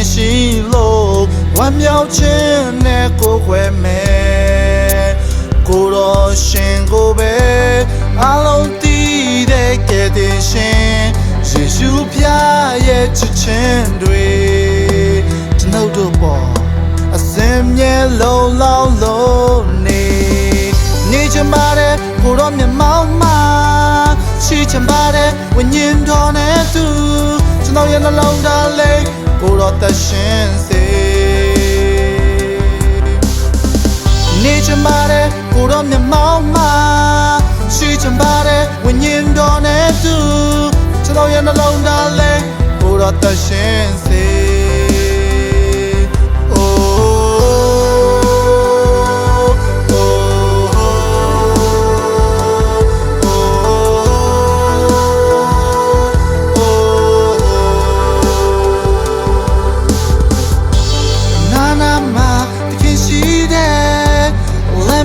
ခင်ရှိလို့ဝမ်းမြောက်ခြင်းနဲ့ကိုယ်ခွဲမယ်ကိုတော်ရှင်ကိုပဲအလုံးတည်တဲ့ကဲ့တင်ရှင်ယေရှုဖျားရဲ့ချစ်ခြင်းတွေကျွန်ုပ်တို့ပေါ်အစင်မြဲလုံးလောင်းလုံးနေနေချင်ပါတယ်ကိုတော်မြတ်မောင်းမှာရှိချင်ပါတယ်ဝိညာဉ်တော်နဲ့သူ ကျွန်တော်ရဲ့နှလုံးသားလေးကိုတော်သက်ရှင်စေနေချင်ပါတယ်ကိုတော့မျက်မှောက်မှာရှိချင်ပါတယ်ဝိညာဉ်တော်နဲ့သူကျွန်တော်ရဲ့နှလုံးသားလေးကိုတော့သက်ရှင်စေ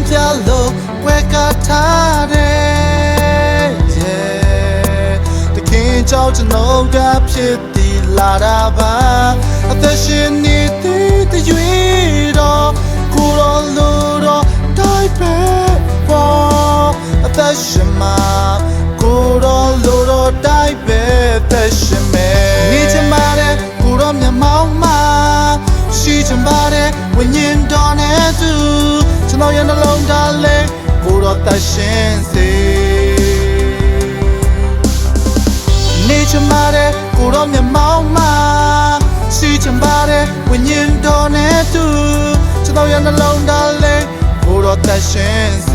ပြလို့ဝက်ကထားတယ် yeah တခင်ကြောင့်ကျွန်တော်ကဖြစ်တည်လာတာပါအသက်ရှင်နေတဲ့တရွေတော့ကိုရောလို့တော့တိုင်းပဲပေါ်အသက်ရှင်မှာကိုရောလို့တော့တိုင်းပဲအသက်ရှင် တော့တတ်ရှင်စေနေချင်ပါတယ်ကိုတော့မျက်မှောက်မှာရှိချင်ပါတယ်ဝိညာဉ်တော်နဲ့သူကျွန်တော်ရဲ့နှလုံးသားလေးကိုတော့တတ်ရှင်စေ